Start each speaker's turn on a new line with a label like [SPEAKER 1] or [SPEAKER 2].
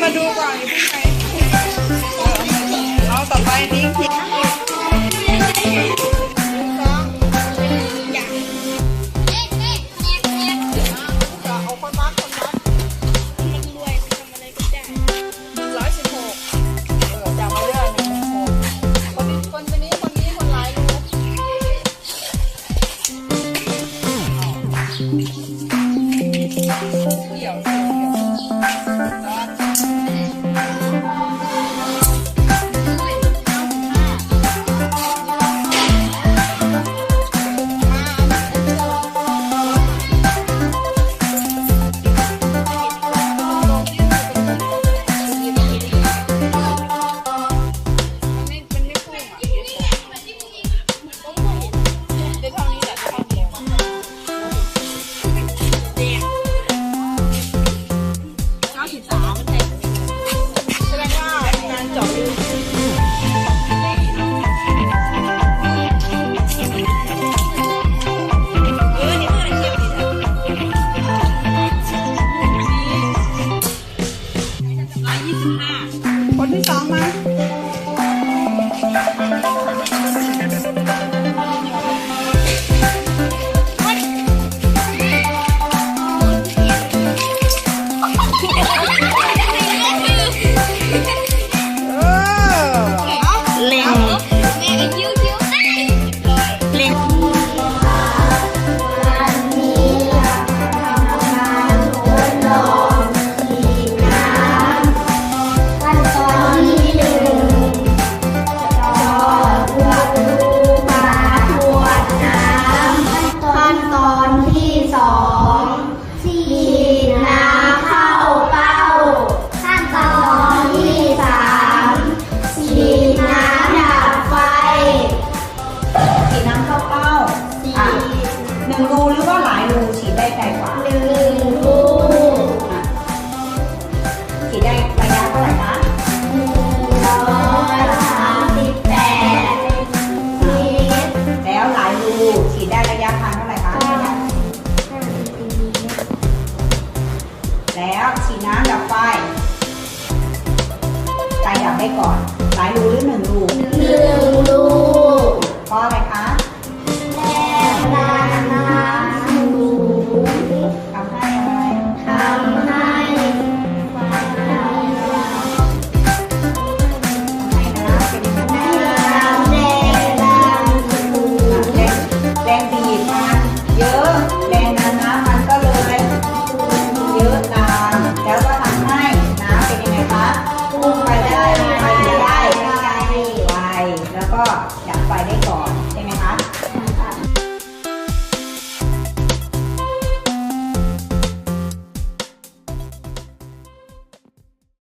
[SPEAKER 1] Madu. ก่อน หลายรูหรือหนึ่งรู
[SPEAKER 2] หนึ่งรู
[SPEAKER 1] เพราะอะไรคะ